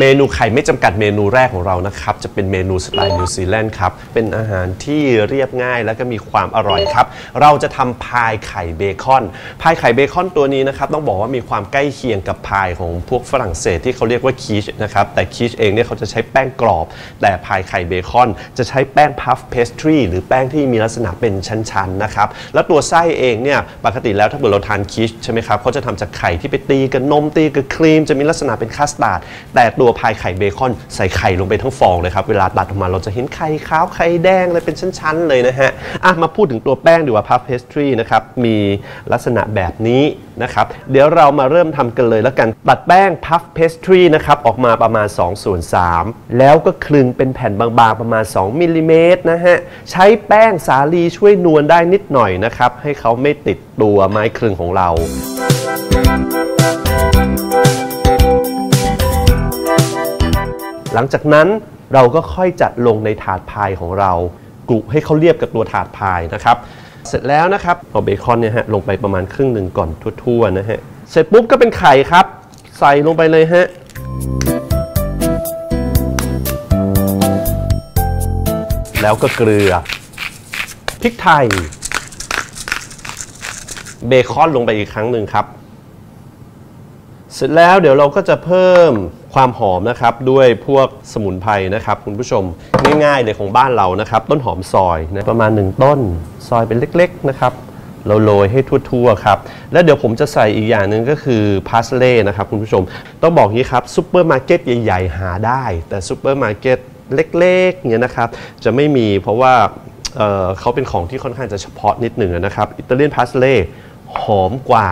เมนูไข่ไม่จำกัดเมนูแรกของเรานะครับ จะเป็นเมนูสไตล์นิวซีแลนด์ครับ เป็นอาหารที่เรียบง่ายและก็มีความอร่อยครับ เราจะทำพายไข่เบคอน พายไข่เบคอนตัวนี้นะครับ ต้องบอกว่ามีความใกล้เคียงกับพายของพวกฝรั่งเศสที่เขาเรียกว่าคีชนะครับ แต่คีชเองเนี่ยเขาจะใช้แป้งกรอบ แต่พายไข่เบคอน จะใช้แป้งพัฟเพสทรีหรือแป้งที่มีลักษณะเป็นชั้นๆนะครับแล้วตัวไส้เองเนี่ยปกติแล้วถ้าเกิดเราทานคีชใช่ไหมครับเขาจะทำจากไข่ที่ไปตีกับนมตีกับครีมจะมีลักษณะเป็นคัสตาร์ดแต่ตัวพายไข่เบคอนใส่ไข่ลงไปทั้งฟองเลยครับ เวลาตัดออกมาเราจะเห็นไข่ขาวไข่แดงเลยเป็นชั้นๆเลยนะฮะอะมาพูดถึงตัวแป้งดีกว่าพัฟเพสทรีนะครับมีลักษณะแบบนี้นะครับเดี๋ยวเรามาเริ่มทำกันเลยแล้วกันตัดแป้งพัฟเพสทรีนะครับออกมาประมาณ2ส่วน3แล้วก็คลึงเป็นแผ่นบางๆประมาณ 2มิลลิเมตรนะฮะใช้แป้งสาลีช่วยนวลได้นิดหน่อยนะครับให้เขาไม่ติดตัวไม้คลึงของเรา หลังจากนั้นเราก็ค่อยจัดลงในถาดพายของเรากลุให้เขาเรียบกับตัวถาดพายนะครับ เสร็จแล้วนะครับเอาเบคอนเนี่ยฮะลงไปประมาณครึ่งหนึ่งก่อนทั่วๆนะฮะเสร็จปุ๊บก็เป็นไข่ครับ ใส่ลงไปเลยฮะแล้วก็เกลือพริกไทย เบคอนลงไปอีกครั้งหนึ่งครับ เสร็จแล้วเดี๋ยวเราก็จะเพิ่มความหอมนะครับด้วยพวกสมุนไพรนะครับคุณผู้ชมง่ายๆเลยของบ้านเรานะครับ ต้นหอมซอยนะประมาณ 1 ต้นซอยเป็นเล็กๆนะครับเราโรยให้ทั่วๆครับ แล้วเดี๋ยวผมจะใส่อีกอย่างหนึ่งก็คือพาสเล่นะครับคุณผู้ชม ต้องบอกงี้ครับซูเปอร์มาร์เก็ตใหญ่ๆ หาได้ แต่ซูเปอร์มาร์เก็ตเล็กๆเนี่ยนะครับจะไม่มีเพราะว่าเเขาเป็นของที่ค่อนข้างจะเฉพาะนิดหนึ่งนะครับอิตาเลียนพาสเล่หอมกว่า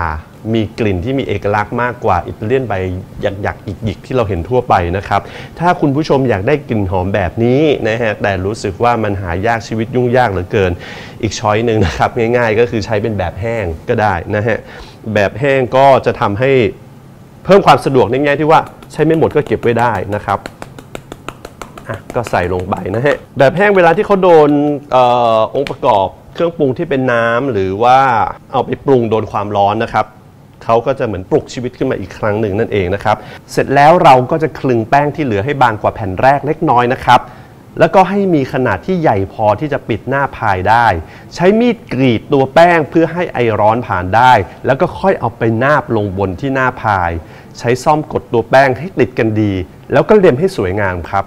มีกลิ่นที่มีเอกลักษณ์มากกว่าอิตาเลียนใบหยักหยิกๆที่เราเห็นทั่วไปนะครับ ถ้าคุณผู้ชมอยากได้กลิ่นหอมแบบนี้นะฮะแต่รู้สึกว่ามันหายากชีวิตยุ่งยากเหลือเกิน อีกช้อยหนึ่งนะครับง่ายๆ ก็คือใช้เป็นแบบแห้งก็ได้นะฮะแบบแห้งก็จะทำให้เพิ่มความสะดวกในแง่ที่ว่าใช้ไม่หมดก็เก็บไว้ได้นะครับอะก็ใส่ลงไปนะฮะแบบแห้งเวลาที่เขาโดนออองค์ประกอบเครื่องปรุงที่เป็นน้ำหรือว่าเอาไปปรุงโดนความร้อนนะครับ เขาก็จะเหมือนปลุกชีวิตขึ้นมาอีกครั้งหนึ่งนั่นเองนะครับ เสร็จแล้วเราก็จะคลึงแป้งที่เหลือให้บางกว่าแผ่นแรกเล็กน้อยนะครับแล้วก็ให้มีขนาดที่ใหญ่พอที่จะปิดหน้าพายได้ ใช้มีดกรีดตัวแป้งเพื่อให้ไอร้อนผ่านได้ แล้วก็ค่อยเอาไปนาบลงบนที่หน้าพาย ใช้ซ่อมกดตัวแป้งให้ติดกันดี แล้วก็เรียมให้สวยงามครับ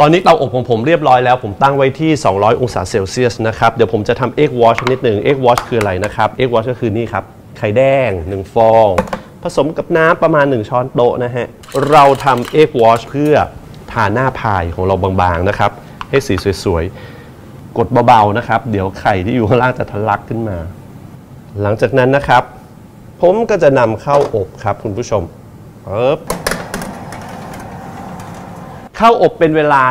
ตอนนี้เตาอบของผมเรียบร้อยแล้ว ผมตั้งไว้ที่ 200 องศาเซลเซียสนะครับ เดี๋ยวผมจะทำเอ็กวอชนิดหนึ่งเอ็กวอชคืออะไรนะครับเอ็กวอชก็คือนี่ครับ ไข่แดง 1 ฟอง ผสมกับน้ำประมาณ 1 ช้อนโต๊ะนะฮะ เราทำเอ็กวอชเพื่อทาหน้าพายของเราบางๆนะครับ ให้สีสวยๆ กดเบาๆนะครับ เดี๋ยวไข่ที่อยู่ข้างล่างจะทะลักขึ้นมา หลังจากนั้นนะครับ ผมก็จะนำเข้าอบครับคุณผู้ชมปึ๊บ เข้าอบเป็นเวลา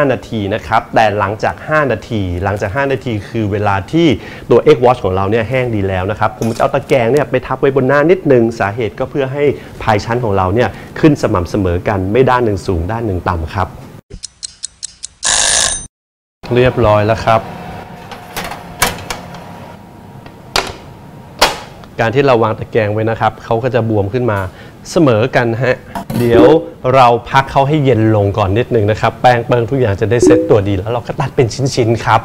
35 นาทีนะครับ แต่หลังจาก 5 นาที หลังจาก 5 นาทีคือเวลาที่ตัว Egg Wash ของเราเนี่ยแห้งดีแล้วนะครับ ผมจะเอาตะแกรงเนี่ยไปทับไว้บนหน้านิดนึง สาเหตุก็เพื่อให้ภายชั้นของเราเนี่ยขึ้นสม่ำเสมอกัน ไม่ด้านหนึ่งสูงด้านหนึ่งต่ำครับ เรียบร้อยแล้วครับ การที่เราวางตะแกรงไว้นะครับเขาก็จะบวมขึ้นมาเสมอกันฮะ เดี๋ยวเราพักเขาให้เย็นลงก่อนนิดนึงนะครับ แป้งเปิงทุกอย่างจะได้เซ็ตตัวดีแล้วเราก็ตัดเป็นชิ้นๆครับ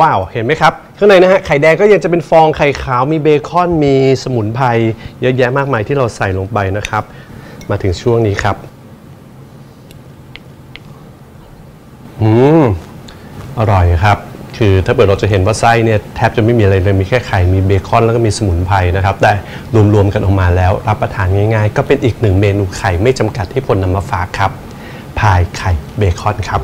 ว้าว เห็นไหมครับ ข้างในนะฮะ ไข่แดงก็ยังจะเป็นฟองไข่ขาว มีเบคอน มีสมุนไพร เยอะแยะมากมายที่เราใส่ลงไปนะครับ มาถึงช่วงนี้ครับ อืมอร่อยครับ คือถ้าเกิดเราจะเห็นว่าไส้เนี่ยแทบจะไม่มีอะไรเลยมีแค่ไข่มีเบคอนแล้วก็มีสมุนไพรนะครับ แต่รวมๆกันออกมาแล้ว รับประทานง่ายๆ ก็เป็นอีกหนึ่งเมนูไข่ไม่จำกัดที่พลนำมาฝากครับพายไข่เบคอนครับ